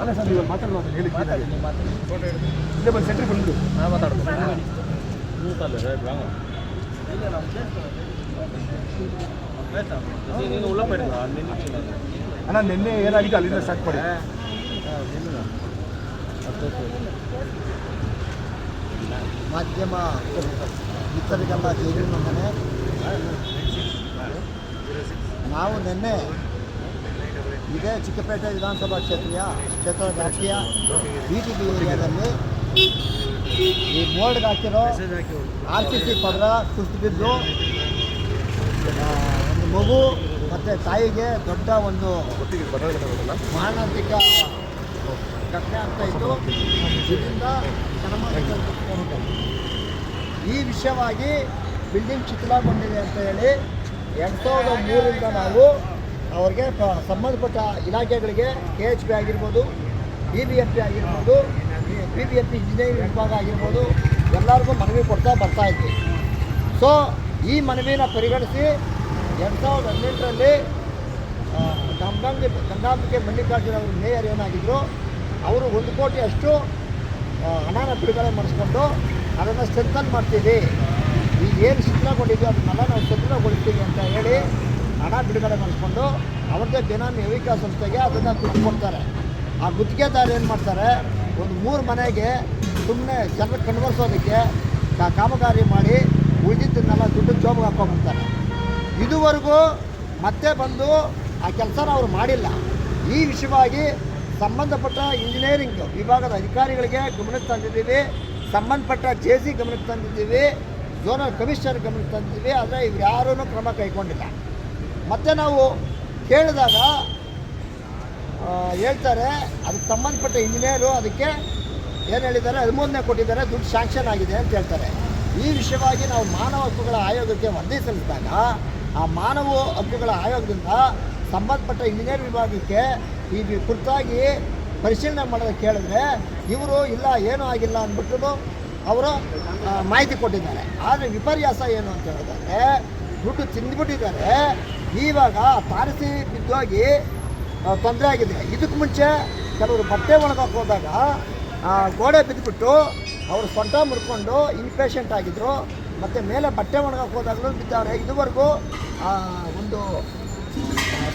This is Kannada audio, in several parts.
ಅಲ್ಲ ಸರ್ ನೀವು ಮಾತಾಡೋದು ಹೇಳಿ ಇಲ್ಲೇ ಬಂದು ಸೆಂಟ್ರಿಗೆ ಬಂದು ಅಣ್ಣ ನಿನ್ನೆ ಏನಾಗಿದೆ ಅಲ್ಲಿಂದ ಸ್ಟಾರ್ಟ್ ಮಾಡಿ ಮಾಧ್ಯಮ ಮಿತ್ರರಿಗೆಲ್ಲ ಜೈಲಿನ ಮನೆ ನಾವು ನಿನ್ನೆ ಇದೇ ಚಿಕ್ಕಪೇಟೆ ವಿಧಾನಸಭಾ ಕ್ಷೇತ್ರೀಯ ಕ್ಷೇತ್ರ ವ್ಯಾಪ್ತಿಯ ಬಿ ಟಿ ಬಿ ಏರಿಯಾದಲ್ಲಿ ಈ ಬೋರ್ಡ್ಗೆ ಹಾಕಿರೋ ಆರ್ ಸಿ ಸಿ ಪದರ ಕುಸಿದು ಬಿದ್ದು ಒಂದು ಮಗು ಮತ್ತು ತಾಯಿಗೆ ದೊಡ್ಡ ಒಂದು ಮಾನಸಿಕ ಘಟನೆ ಆಗ್ತಾ ಇತ್ತು. ಇದರಿಂದ ಈ ವಿಷಯವಾಗಿ ಬಿಲ್ಡಿಂಗ್ ಚಿತ್ರಗೊಂಡಿದೆ ಅಂತ ಹೇಳಿ, ಎರಡು ಸಾವಿರದ ಮೂರರಿಂದ ನಾವು ಅವ್ರಿಗೆ ಸಂಬಂಧಪಟ್ಟ ಇಲಾಖೆಗಳಿಗೆ ಕೆ ಎಚ್ ಪಿ ಆಗಿರ್ಬೋದು, ಬಿ ಬಿ ಎಫ್ ಪಿ ಆಗಿರ್ಬೋದು, B B F P engineering ವಿಭಾಗ ಆಗಿರ್ಬೋದು, ಎಲ್ಲರಿಗೂ ಮನವಿ ಕೊಡ್ತಾ ಬರ್ತಾ ಇದ್ವಿ. ಸೊ ಈ ಮನವಿನ ಪರಿಗಣಿಸಿ ಎರಡು ಸಾವಿರದ ಹದಿನೆಂಟರಲ್ಲಿ ಗಂಗಾಂಬಿ, ಗಂಗಾಂಬಿಕೆ ಮಲ್ಲಿಕಾರ್ಜುನ ಅವರು ಮೇಯರ್ ಏನಾಗಿದ್ದರು ಅವರು ಒಂದು ಕೋಟಿ ಅಷ್ಟು ಹಣನ ಬಿಡುಗಡೆ ಮಾಡಿಸ್ಕೊಂಡು ಅದನ್ನು ಸ್ಟ್ರೆಂಥನ್ ಮಾಡ್ತೀವಿ. ಈಗ ಏನು ಶಿಥಿಲಗೊಂಡಿದ್ದೀವಿ ಅದನ್ನೆಲ್ಲ ನಾವು ಸದೃಢಗೊಳಿಸ್ತೀವಿ ಅಂತ ಹೇಳಿ ಹಣ ಬಿಡುಗಡೆ ಮಾಡಿಸ್ಕೊಂಡು ಅವ್ರದ್ದೇ ದಿನ ನೇವಿಕ ಸಂಸ್ಥೆಗೆ ಅದನ್ನು ದುಡ್ಡು ಕೊಡ್ತಾರೆ. ಆ ಗುತ್ತಿಗೆದಾರ ಏನು ಮಾಡ್ತಾರೆ? ಒಂದು ಮೂರು ಮನೆಗೆ ಸುಮ್ಮನೆ ಜನರ ಕಣ್ವರ್ಸೋದಕ್ಕೆ ಕಾಮಗಾರಿ ಮಾಡಿ ಉಳಿದಿದ್ದನ್ನೆಲ್ಲ ದುಡ್ಡು ಜೋಬಿಗೆ ಹಾಕೊಂಡ್ಬಿಡ್ತಾರೆ ಇದುವರೆಗೂ ಮತ್ತೆ ಬಂದು ಆ ಕೆಲಸನ ಅವರು ಮಾಡಿಲ್ಲ. ಈ ವಿಷಯವಾಗಿ ಸಂಬಂಧಪಟ್ಟ ಇಂಜಿನಿಯರಿಂಗ್ ವಿಭಾಗದ ಅಧಿಕಾರಿಗಳಿಗೆ ಗಮನಕ್ಕೆ ತಂದಿದ್ದೀವಿ. ಸಂಬಂಧಪಟ್ಟ ಜೆ ಸಿ ಗಮನಕ್ಕೆ ತಂದಿದ್ದೀವಿ. ಝೋನಲ್ ಕಮಿಷನರ್ ಗಮನಕ್ಕೆ ತಂದಿದ್ದೀವಿ. ಆದರೆ ಇವ್ರು ಯಾರೂ ಕ್ರಮ ಕೈಗೊಂಡಿಲ್ಲ. ಮತ್ತು ನಾವು ಕೇಳಿದಾಗ ಹೇಳ್ತಾರೆ, ಅದಕ್ಕೆ ಸಂಬಂಧಪಟ್ಟ ಇಂಜಿನಿಯರು ಅದಕ್ಕೆ ಏನು ಹೇಳಿದ್ದಾರೆ ಹದಿಮೂರನೇ ಕೊಟ್ಟಿದ್ದಾರೆ, ದುಡ್ಡು ಶಾಂಕ್ಷನ್ ಆಗಿದೆ ಅಂತ ಹೇಳ್ತಾರೆ. ಈ ವಿಷಯವಾಗಿ ನಾವು ಮಾನವ ಹಕ್ಕುಗಳ ಆಯೋಗಕ್ಕೆ ವರದಿ ಸಲ್ಲಿಸಿದಾಗ, ಆ ಮಾನವ ಹಕ್ಕುಗಳ ಆಯೋಗದಿಂದ ಸಂಬಂಧಪಟ್ಟ ಇಂಜಿನಿಯರ್ ವಿಭಾಗಕ್ಕೆ ಈ ಕುರಿತಾಗಿ ಪರಿಶೀಲನೆ ಮಾಡೋದಕ್ಕೆ ಕೇಳಿದ್ರೆ, ಇವರು ಇಲ್ಲ, ಏನೂ ಆಗಿಲ್ಲ ಅಂದ್ಬಿಟ್ಟು ಅವರು ಮಾಹಿತಿ ಕೊಟ್ಟಿದ್ದಾರೆ. ಆದರೆ ವಿಪರ್ಯಾಸ ಏನು ಅಂತ ಹೇಳಿದ್ರೆ ದುಡ್ಡು ತಿಂದ್ಬಿಟ್ಟಿದ್ದಾರೆ. ಇವಾಗ ತಾರಸಿ ಬಿದ್ದೋಗಿ ತೊಂದರೆ ಆಗಿದೆ. ಇದಕ್ಕೆ ಮುಂಚೆ ಕೆಲವರು ಬಟ್ಟೆ ಒಣಗಕ್ಕೆ ಹೋದಾಗ ಗೋಡೆ ಬಿದ್ದುಬಿಟ್ಟು ಅವರು ಸೊಂಟ ಮುರ್ಕೊಂಡು ಇನ್ಪೇಷಂಟ್ ಆಗಿದ್ದರು ಮತ್ತು ಮೇಲೆ ಬಟ್ಟೆ ಒಣಗಕ್ಕೆ ಹೋದಾಗಲೂ ಬಿದ್ದವ್ರೆ. ಇದುವರೆಗೂ ಒಂದು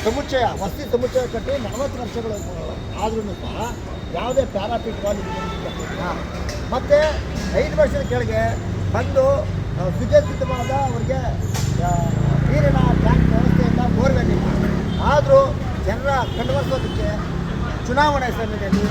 ಸಮುಚ್ಚಯ, ವಸತಿ ಸಮುಚ್ಚಯ ಕಟ್ಟಿ ನಲವತ್ತು ವರ್ಷಗಳು ಆದ್ರೂ ಸಹ ಯಾವುದೇ ಪ್ಯಾರಾಪಿಟ್ ಕಟ್ಟಿಲ್ಲ ಮತ್ತು ಐದು ವರ್ಷದ ಕೆಳಗೆ ಬಂದು ಸುಜಸಿದ್ಧವಾದ ಅವರಿಗೆ ನೀರಿನ ಟ್ಯಾಂಕ್ ವ್ಯವಸ್ಥೆಯಿಂದ ಬೋರ್ವೆಲ್ ಇಲ್ಲ. ಆದರೂ ಜನರ ಕಂಡುಬರ್ಸೋದಕ್ಕೆ ಚುನಾವಣೆ ಸಮಯದಲ್ಲಿ